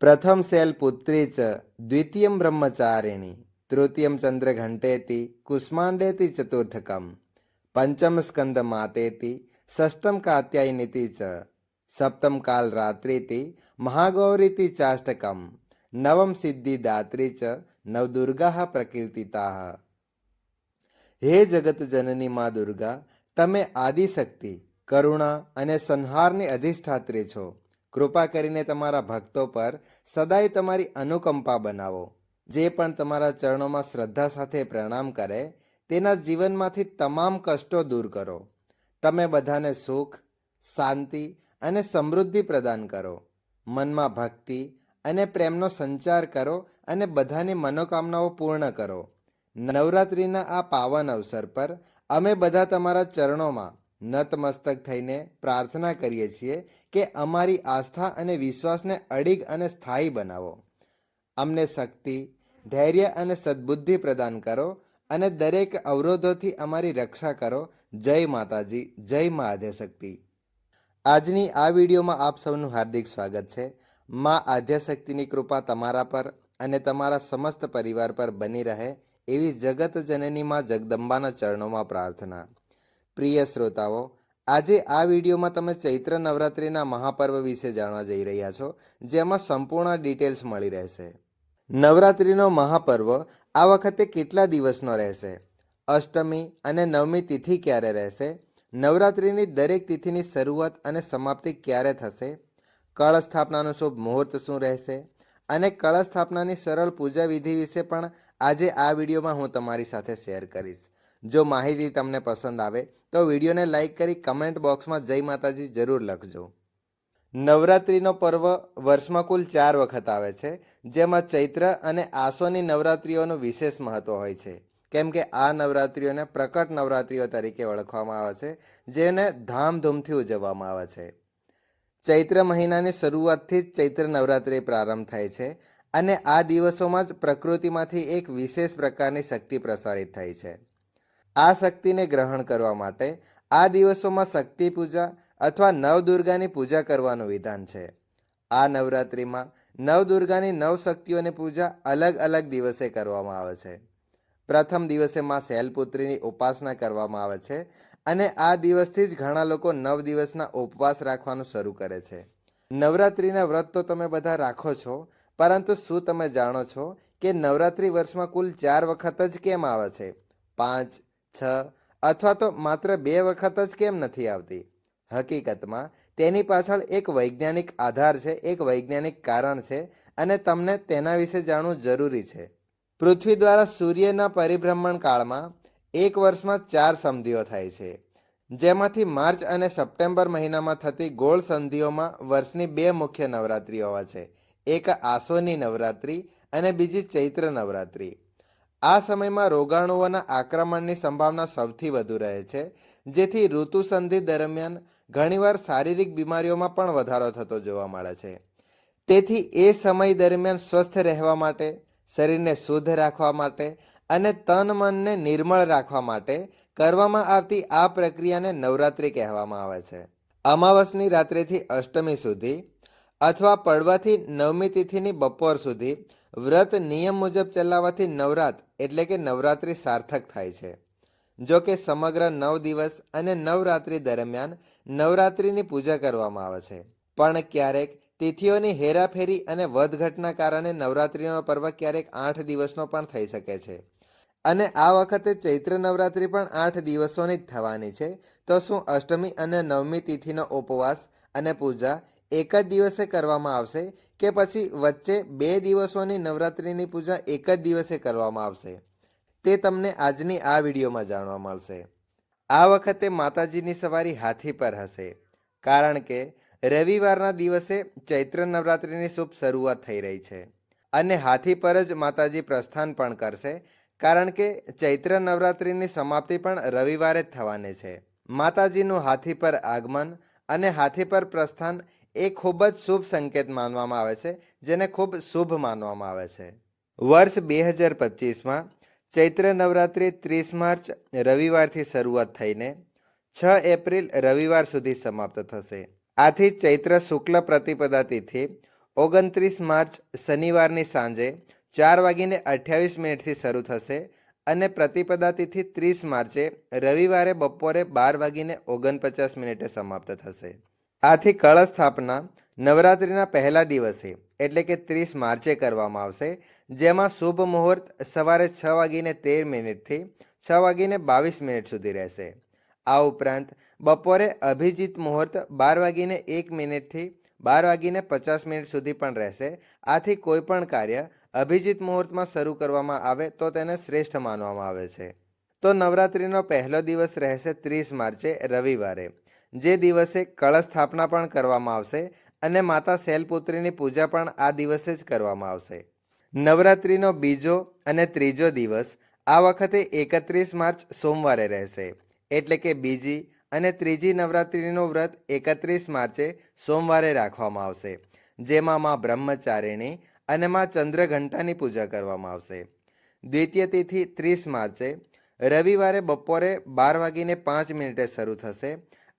પ્રથમ શૈલ પુત્રી ચ, દ્વિતીયમ બ્રહ્મચારિણી, તૃતીયમ ચંદ્ર ઘંટેતી કુષ્માંડેતી ચતુર્થકમ, પંચમ સ્કંદ માતેતી ષષ્ટમ કાત્યાયનીતિ ચ, સપ્તમ કાલ રાત્રિતિ મહાગૌરીતિ ચાષ્ટકમ, નવમ સિદ્ધિદાત્રી ચ, નવદુર્ગા પ્રકીર્તિતા. હે જગત જનની મા દુર્ગા, તમે આદિશક્તિ, કરુણા અને સંહારની અધિષ્ઠાત્રી છો. કૃપા કરીને તમારા ભક્તો પર સદાય તમારી અનુકંપા બનાવો. જે પણ તમારા ચરણોમાં શ્રદ્ધા સાથે પ્રણામ કરે, તેના જીવનમાંથી તમામ કષ્ટો દૂર કરો. તમે બધાને સુખ, શાંતિ અને સમૃદ્ધિ પ્રદાન કરો. મનમાં ભક્તિ અને પ્રેમનો સંચાર કરો અને બધાની મનોકામનાઓ પૂર્ણ કરો. નવરાત્રિના આ પાવન અવસર પર અમે બધા તમારા ચરણોમાં નતમસ્તક થઈને પ્રાર્થના કરીએ છીએ કે અમારી આસ્થા અને વિશ્વાસને અડીગ અને સ્થાયી બનાવો. અમને શક્તિ, ધૈર્ય અને સદબુદ્ધિ પ્રદાન કરો અને દરેક અવરોધોથી અમારી રક્ષા કરો. જય માતાજી, જય મા આદ્યશક્તિ. આજની આ વિડીયોમાં આપ સૌનું હાર્દિક સ્વાગત છે. મા આદ્યશક્તિની કૃપા તમારા પર અને તમારા સમસ્ત પરિવાર પર બની રહે એવી જગત જનની માં જગદંબાના ચરણોમાં પ્રાર્થના. પ્રિય શ્રોતાઓ, આજે આ વિડીયોમાં તમે ચૈત્ર નવરાત્રિના મહાપર્વ વિશે જાણવા જઈ રહ્યા છો, જેમાં સંપૂર્ણ ડિટેલ્સ મળી રહેશે. નવરાત્રિનો મહાપર્વ આ વખતે કેટલા દિવસનો રહેશે? અષ્ટમી અને નવમી તિથિ ક્યારે રહેશે? નવરાત્રિની દરેક તિથિની શરૂઆત અને સમાપ્તિ ક્યારે થશે? કળશ સ્થાપનાનું શુભ મુહૂર્ત શું રહેશે? અને કળશ સ્થાપનાની સરળ પૂજા વિધિ વિશે પણ આજે આ વિડીયોમાં હું તમારી સાથે શેર કરીશ. જો માહિતી તમને પસંદ આવે, તો વિડીયોને લાઈક કરી કમેન્ટ બોક્સમાં જય માતાજી જરૂર લખજો. નવરાત્રિનો પર્વ વર્ષમાં કુલ ચાર વખત આવે છે, જેમાં ચૈત્ર અને આસોની નવરાત્રિઓનું વિશેષ મહત્ત્વ હોય છે. કેમ કે આ નવરાત્રિઓને પ્રકટ નવરાત્રિઓ તરીકે ઓળખવામાં આવે છે, જેને ધામધૂમથી ઉજવવામાં આવે છે. ચૈત્ર મહિનાની શરૂઆતથી જ ચૈત્ર નવરાત્રિ પ્રારંભ થાય છે અને આ દિવસોમાં જ પ્રકૃતિમાંથી એક વિશેષ પ્રકારની શક્તિ પ્રસારિત થાય છે. આ શક્તિને ગ્રહણ કરવા માટે આ દિવસોમાં શક્તિ પૂજા અથવા નવદુર્ગાની પૂજા કરવાનું વિધાન છે. આ નવરાત્રિમાં નવદુર્ગાની નવ શક્તિઓની પૂજા અલગ અલગ દિવસે કરવામાં આવે છે. પ્રથમ દિવસે માં શૈલપુત્રીની ઉપાસના કરવામાં આવે છે અને આ દિવસથી જ ઘણા લોકો નવ દિવસના ઉપવાસ રાખવાનું શરૂ કરે છે. નવરાત્રિના વ્રત તો તમે બધા રાખો છો, પરંતુ શું તમે જાણો છો કે નવરાત્રિ વર્ષમાં કુલ ચાર વખત જ કેમ આવે છે? પાંચ છ. અથવા તો માત્ર બે વખત જ કેમ નથી આવતી? હકીકતમાં, તેની પાછળ એક વૈજ્ઞાનિક આધાર છે, એક વૈજ્ઞાનિક કારણ છે અને તમને તેના વિશે જાણવું જરૂરી છે. પૃથ્વી દ્વારા સૂર્યના પરિભ્રમણ કાળમાં એક વર્ષમાં ચાર સંધિઓ થાય છે. જેમાંથી માર્ચ અને સપ્ટેમ્બર મહિનામાં થતી ગોળ સંધિઓમાં વર્ષની બે મુખ્ય નવરાત્રિઓ છે. એક આસોની નવરાત્રિ અને બીજી ચૈત્ર નવરાત્રિ. આ સમયમાં રોગાણુઓના આક્રમણની સંભાવના સૌથી વધુ રહે છે, જેથી ઋતુસંધિ દરમિયાન ઘણીવાર શારીરિક બીમારીઓમાં પણ વધારો થતો જોવા મળે છે. તેથી એ સમય દરમિયાન સ્વસ્થ રહેવા માટે, શરીરને શુદ્ધ રાખવા માટે અને તન મનને નિર્મળ રાખવા માટે કરવામાં આવતી આ પ્રક્રિયાને નવરાત્રિ કહેવામાં આવે છે. અમાવસની રાત્રિથી અષ્ટમી સુધી અથવા પડવાથી નવમી તિથિની બપોર સુધી વ્રત નિયમ મુજબ ચલાવવાથી નવરાત એટલે કે નવરાત્રિ સાર્થક થાય છે. જો કે સમગ્ર નવ દિવસ અને નવરાત્રિ દરમિયાન નવરાત્રિની પૂજા કરવામાં આવે છે. પણ ક્યારેક તિથિઓની હેરાફેરી અને વધઘટના કારણે નવરાત્રિનો પર્વ ક્યારેક આઠ દિવસનો પણ થઈ શકે છે. અને આ વખતે ચૈત્ર નવરાત્રિ પણ આઠ દિવસોની જ થવાની છે. તો શું અષ્ટમી અને નવમી તિથિનો ઉપવાસ અને પૂજા એક જ દિવસે કરવામાં આવશે કે પછી વચ્ચે બે દિવસોની નવરાત્રિની પૂજા એક જ દિવસે કરવામાં આવશે? તે તમને આજની આ વિડીયોમાં જાણવા મળશે. આ વખતે માતાજીની સવારી હાથી પર હશે, કારણ કે રવિવારના દિવસે ચૈત્ર નવરાત્રિની શુભ શરૂઆત થઈ રહી છે અને હાથી પર જ માતાજી પ્રસ્થાન પણ કરશે, કારણ કે ચૈત્ર નવરાત્રિની સમાપ્તિ પણ રવિવારે જ થવાની છે. માતાજીનું હાથી પર આગમન અને હાથી પર પ્રસ્થાન એ ખૂબ જ શુભ સંકેત માનવામાં આવે છે, જેને ખૂબ શુભ માનવામાં આવે છે. વર્ષ બે હજાર પચીસમાં ચૈત્ર નવરાત્રિ ત્રીસ માર્ચ રવિવારથી શરૂઆત થઈને છ એપ્રિલ રવિવાર સુધી સમાપ્ત થશે. આથી ચૈત્ર શુક્લ પ્રતિપદા તિથિ ઓગણત્રીસ માર્ચ શનિવારની સાંજે ચાર વાગીને અઠ્યાવીસ મિનિટથી શરૂ થશે અને પ્રતિપદા તિથિ ત્રીસ માર્ચે રવિવારે બપોરે બાર વાગીને ઓગણપચાસ મિનિટે સમાપ્ત થશે. આથી કળશ સ્થાપના નવરાત્રિના પહેલા દિવસે, એટલે કે ત્રીસ માર્ચે કરવામાં આવશે, જેમાં શુભ મુહૂર્ત સવારે છ વાગીને તેર મિનિટથી છ વાગીને બાવીસ મિનિટ સુધી રહેશે. આ ઉપરાંત, બપોરે અભિજીત મુહૂર્ત બાર વાગીને એક મિનિટથી બાર વાગીને પચાસ મિનિટ સુધી પણ રહેશે. આથી કોઈ પણ કાર્ય અભિજીત મુહૂર્તમાં શરૂ કરવામાં આવે તો તેને શ્રેષ્ઠ માનવામાં આવે છે. તો નવરાત્રિનો પહેલો દિવસ રહેશે ત્રીસ માર્ચે રવિવારે. જે દિવસે કળશ સ્થાપના પણ કરવામાં આવશે અને માતા શૈલપુત્રીની પૂજા પણ આ દિવસે જ કરવામાં આવશે. નવરાત્રિનો બીજો અને ત્રીજો દિવસ આ વખતે એકત્રીસ માર્ચ સોમવારે રહેશે. એટલે કે બીજી અને ત્રીજી નવરાત્રિનું વ્રત એકત્રીસ માર્ચે સોમવારે રાખવામાં આવશે. જેમાં માં બ્રહ્મચારિણી અને માં ચંદ્રઘંટાની પૂજા કરવામાં આવશે. દ્વિતીય તિથિ ત્રીસ માર્ચે. રવિવારે બપોરે બાર વાગીને પાંચ મિનિટે શરૂ થશે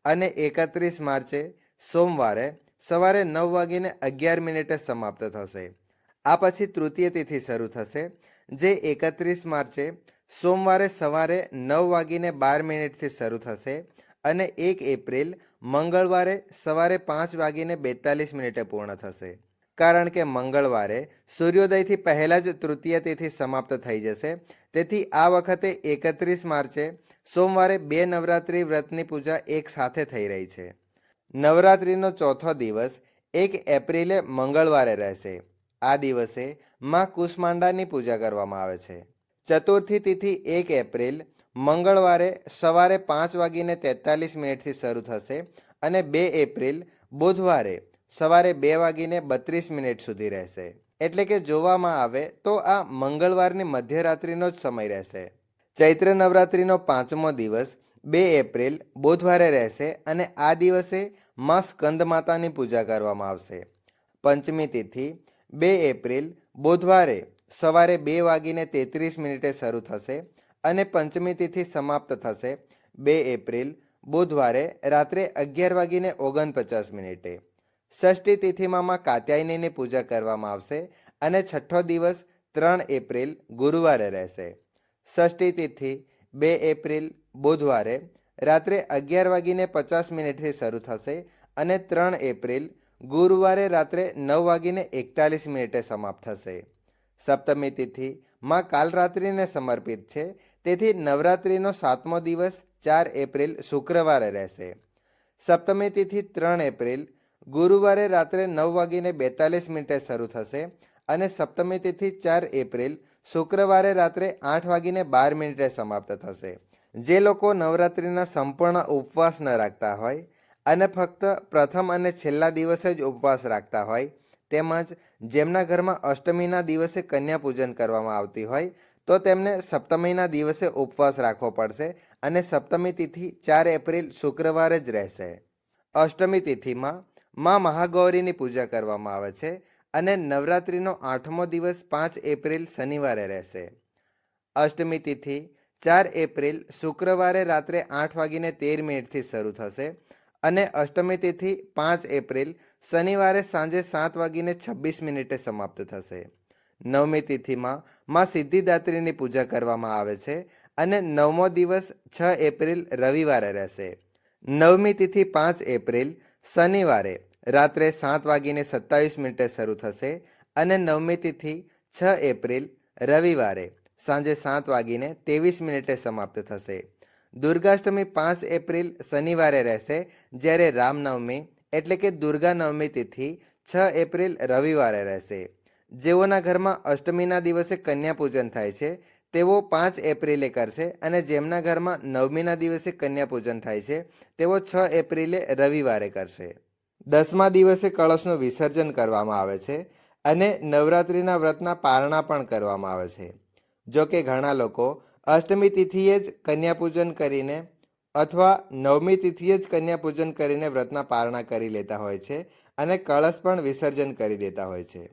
અને એકત્રીસ માર્ચે સોમવારે સવારે નવ વાગીને અગિયાર મિનિટે સમાપ્ત થશે. આ પછી તૃતીય તિથિ શરૂ થશે, જે એકત્રીસ માર્ચે સોમવારે સવારે નવ વાગીને બાર મિનિટથી શરૂ થશે અને એક એપ્રિલ મંગળવારે સવારે પાંચ વાગીને બેતાલીસ મિનિટે પૂર્ણ થશે. કારણ કે મંગળવારે સૂર્યોદયથી પહેલાં જ તૃતીય તિથિ સમાપ્ત થઈ જશે, તેથી આ વખતે એકત્રીસ માર્ચે સોમવારે બે નવરાત્રિ વ્રતની પૂજા એક સાથે થઈ રહી છે. નવરાત્રિનો ચોથો દિવસ એક એપ્રિલે મંગળવારે રહેશે. આ દિવસે માં કુષ્માંડાની પૂજા કરવામાં આવે છે. ચતુર્થી તિથિ એક એપ્રિલ, મંગળવારે સવારે પાંચ વાગીને તેતાલીસ મિનિટથી શરૂ થશે અને બે એપ્રિલ, બુધવારે સવારે બે વાગીને બત્રીસ મિનિટ સુધી રહેશે. એટલે કે જોવામાં આવે તો આ મંગળવારની મધ્યરાત્રિનો જ સમય રહેશે. ચૈત્ર નવરાત્રિનો પાંચમો દિવસ, બે એપ્રિલ, બુધવારે રહેશે અને આ દિવસે માં સ્કંદ માતાની પૂજા કરવામાં આવશે. પંચમી તિથિ, બે એપ્રિલ, બુધવારે સવારે બે વાગીને તેત્રીસ મિનિટે શરૂ થશે અને પંચમી તિથિ સમાપ્ત થશે, બે એપ્રિલ, બુધવારે રાત્રે અગિયાર વાગીને ઓગણપચાસ મિનિટે. ષષ્ઠી તિથિમાં માં કાત્યાયનીની પૂજા કરવામાં આવશે અને છઠ્ઠો દિવસ ત્રણ એપ્રિલ, ગુરુવારે રહેશે. ષષ્ઠી તિથિ બે એપ્રિલ બુધવારે રાત્રે અગિયાર વાગીને પચાસ મિનિટથી શરૂ થશે અને ત્રણ એપ્રિલ ગુરુવારે રાત્રે નવ વાગીને એકતાલીસ મિનિટે સમાપ્ત થશે. સપ્તમી તિથિ માં કાલરાત્રિને સમર્પિત છે. તેથી નવરાત્રિનો સાતમો દિવસ ચાર એપ્રિલ શુક્રવારે રહેશે. સપ્તમી તિથિ ત્રણ એપ્રિલ ગુરુવારે રાત્રે નવ વાગીને બેતાલીસ મિનિટે શરૂ થશે અને સપ્તમી તિથિ ચાર એપ્રિલ, શુક્રવારે રાત્રે આઠ વાગીને બાર મિનિટે સમાપ્ત થશે. જે લોકો નવરાત્રિના સંપૂર્ણ ઉપવાસ ન રાખતા હોય અને ફક્ત પ્રથમ અને છેલ્લા દિવસે જ ઉપવાસ રાખતા હોય, તેમજ જેમના ઘરમાં અષ્ટમીના દિવસે કન્યા પૂજન કરવામાં આવતી હોય, તો તેમને સપ્તમીના દિવસે ઉપવાસ રાખવો પડશે અને સપ્તમી તિથિ ચાર એપ્રિલ શુક્રવારે જ રહેશે. અષ્ટમી તિથિમાં મા મહાગૌરીની પૂજા કરવામાં આવે છે અને નવરાત્રિનો આઠમો દિવસ પાંચ એપ્રિલ શનિવારે રહેશે. અષ્ટમી તિથિ, ચાર એપ્રિલ, શુક્રવારે રાત્રે આઠ વાગીને તેર મિનિટથી શરૂ થશે અને અષ્ટમી તિથિ, પાંચ એપ્રિલ, શનિવારે સાંજે સાત વાગીને છવ્વીસ મિનિટે સમાપ્ત થશે. નવમી તિથિમાં માં સિદ્ધિદાત્રીની પૂજા કરવામાં આવે છે અને નવમો દિવસ છ એપ્રિલ રવિવારે રહેશે. નવમી તિથિ, પાંચ એપ્રિલ, શનિવારે રાત્રે સાત વાગીને સત્તાવીસ મિનિટે શરૂ થશે અને નવમી તિથિ છ એપ્રિલ, રવિવારે સાંજે સાત વાગીને ત્રેવીસ મિનિટે સમાપ્ત થશે. દુર્ગાષ્ટમી પાંચ એપ્રિલ શનિવારે રહેશે જ્યારે રામનવમી એટલે કે દુર્ગા નવમી તિથિ છ એપ્રિલ, રવિવારે રહેશે. જેઓના ઘરમાં અષ્ટમીના દિવસે કન્યા પૂજન થાય છે, તેઓ પાંચ એપ્રિલે કરશે અને જેમના ઘરમાં નવમીના દિવસે કન્યા પૂજન થાય છે, તેઓ છ એપ્રિલે, રવિવારે કરશે. દસમા દિવસે કળશનું વિસર્જન કરવામાં આવે છે અને નવરાત્રિના વ્રતના પારણા પણ કરવામાં આવે છે. જો કે ઘણા લોકો અષ્ટમી તિથિએ જ કન્યાપૂજન કરીને અથવા નવમી તિથિએ જ કન્યાપૂજન કરીને વ્રતના પારણા કરી લેતા હોય છે અને કળશ પણ વિસર્જન કરી દેતા હોય છે.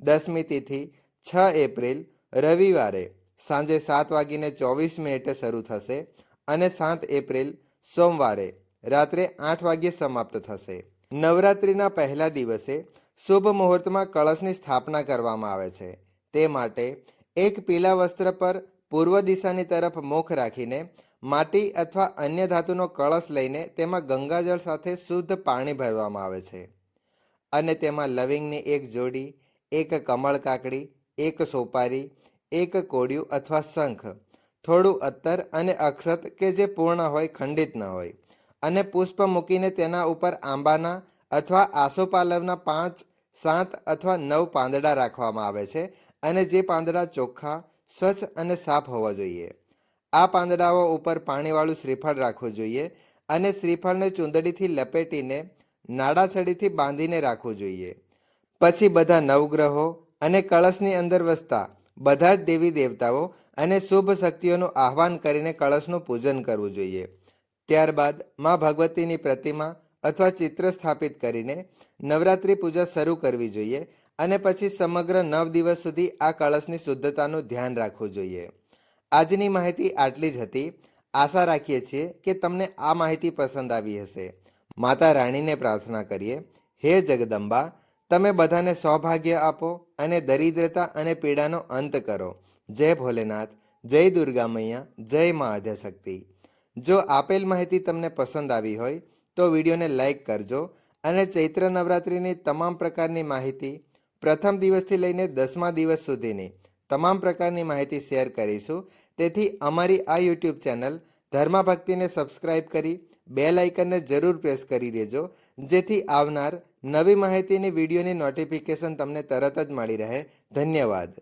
દસમી તિથિ છ એપ્રિલ, રવિવારે સાંજે સાત વાગીને ચોવીસ મિનિટે શરૂ થશે અને સાત એપ્રિલ, સોમવારે રાત્રે આઠ વાગ્યે સમાપ્ત થશે. નવરાત્રિના પહેલા દિવસે શુભ મુહૂર્તમાં કળશની સ્થાપના કરવામાં આવે છે. તે માટે એક પીલા વસ્ત્ર પર પૂર્વ દિશાની તરફ મુખ રાખીને માટી અથવા અન્ય ધાતુનો કળશ લઈને તેમાં ગંગાજળ સાથે શુદ્ધ પાણી ભરવામાં આવે છે. અને તેમાં લવિંગની એક જોડી, એક કમળ કાકડી, એક સોપારી, એક કોડિયું અથવા શંખ, થોડું અત્તર અને અક્ષત કે જે પૂર્ણ હોય, ખંડિત ન હોય. અને પુષ્પ મૂકીને તેના ઉપર આંબાના અથવા આસોપાલવના પાંચ, સાત અથવા નવ પાંદડા રાખવામાં આવે છે અને જે પાંદડા ચોખ્ખા, સ્વચ્છ અને સાફ હોવા જોઈએ. આ પાંદડાઓ ઉપર પાણીવાળું શ્રીફળ રાખવું જોઈએ અને શ્રીફળને ચૂંદડીથી લપેટીને નાડાછડીથી બાંધીને રાખવું જોઈએ. પછી બધા નવગ્રહો અને કળશની અંદર વસતા બધા જ દેવી દેવતાઓ અને શુભ શક્તિઓનું આહવાન કરીને કળશનું પૂજન કરવું જોઈએ. ત્યારબાદ મા ભગવતીની પ્રતિમા અથવા ચિત્ર સ્થાપિત કરીને નવરાત્રિ પૂજા શરૂ કરવી જોઈએ અને પછી સમગ્ર નવ દિવસ સુધી આ કળશની શુદ્ધતાનું ધ્યાન રાખવું જોઈએ. આજની માહિતી આટલી જ હતી. આશા રાખીએ છીએ કે તમને આ માહિતી પસંદ આવી હશે. માતા રાણીને પ્રાર્થના કરીએ. હે જગદંબા, તમે બધાને સૌભાગ્ય આપો અને દરિદ્રતા અને પીડાનો અંત કરો. જય ભોલેનાથ, જય દુર્ગા મૈયા જય મા આદ્યશક્તિ. જો આપેલ માહિતી તમને પસંદ આવી હોય, તો વિડીયોને લાઈક કરજો અને ચૈત્ર નવરાત્રિની તમામ પ્રકારની માહિતી પ્રથમ દિવસથી લઈને દસમા દિવસ સુધીની તમામ પ્રકારની માહિતી શેર કરીશું. તેથી અમારી આ યુટ્યુબ ચેનલ ધર્મા ભક્તિને સબસ્ક્રાઇબ કરી બે લાઇકનને જરૂર પ્રેસ કરી દેજો, જેથી આવનાર નવી માહિતીની, વિડીયોની નોટિફિકેશન તમને તરત જ મળી રહે. ધન્યવાદ.